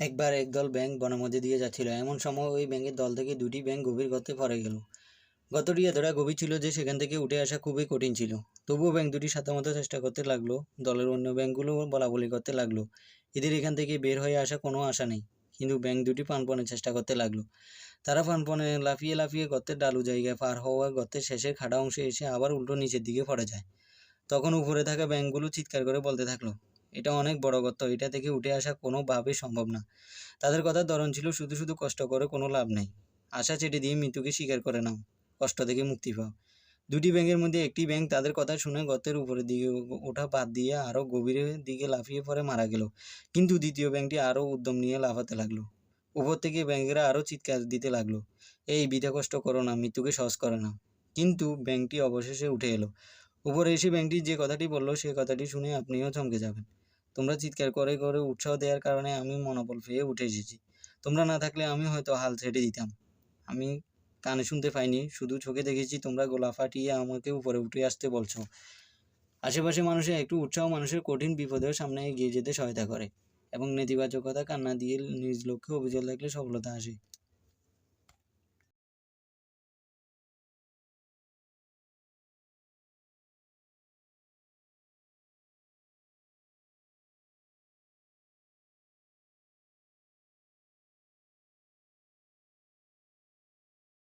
একবার একদল ব্যাঙ বনের মধ্যে দিয়ে যাচ্ছিল। এমন সময় ওই ব্যাংকের দল থেকে দুটি ব্যাংক গভীর গর্তে পড়ে গেল। গতটি এতটা গভীর ছিল যে সেখান থেকে উঠে আসা খুবই কঠিন ছিল। তবুও ব্যাঙ দুটি সাধ্যমতো চেষ্টা করতে লাগল। দলের অন্য ব্যাঙগুলো বলা বলি করতে লাগল। এদের এখান থেকে বের হয়ে আসা কোনো আশা নেই। কিন্তু ব্যাংক দুটি প্রাণপণে চেষ্টা করতে লাগল। তারা প্রাণপণে লাফিয়ে লাফিয়ে গর্তের ডালু জায়গায় পার হওয়া গর্তের শেষের খাড়া অংশে এসে আবার উল্টো নিচের দিকে পড়ে যায়। তখন উপরে থাকা ব্যাঙগুলো চিৎকার করে বলতে থাকল এটা অনেক বড় গর্ত, এটা থেকে উঠে আসা কোনোভাবেই সম্ভব না। তাদের কথার ধরন ছিল, শুধু শুধু কষ্ট করে, কোনো লাভ নেই। আশা চেটে দিয়ে মৃত্যুকে স্বীকার করে নাও। কষ্ট থেকে মুক্তি পাও। দুটি ব্যাঙের মধ্যে একটি ব্যাঙ তাদের কথা শুনে গর্তের উপরের দিকে ওঠা বাদ দিয়ে আরও গভীরের দিকে লাফিয়ে পড়ে মারা গেল। কিন্তু দ্বিতীয় ব্যাঙটি আরও উদ্যম নিয়ে লাফাতে লাগল। উপর থেকে ব্যাঙেরা আরও চিৎকার দিতে লাগল, এই বিধা কষ্ট করো না, মৃত্যুকে সহজ করে না কিন্তু ব্যাঙটি অবশেষে উঠে এলো। উপরে এসে ব্যাঙটি যে কথাটি বলল, সে কথাটি শুনে আপনিও চমকে যাবেন। তোমরা চিৎকার করে করে উৎসাহ দেওয়ার কারণে আমি মনোবল পেয়ে উঠে এসেছি। তোমরা না থাকলে আমি হয়তো হাল ছেড়ে দিতাম। আমি কানে শুনতে পাইনি, শুধু চোখে দেখেছি তোমরা গোলা ফাটিয়ে আমাকে উপরে উঠে আসতে বলছো। আশেপাশে মানুষের একটু উৎসাহ মানুষের কঠিন বিপদের সামনে এগিয়ে যেতে সহায়তা করে এবং নেতিবাচকতা কান্না দিয়ে নিজ লক্ষ্যে অভিযোগ থাকলে সফলতা আসে।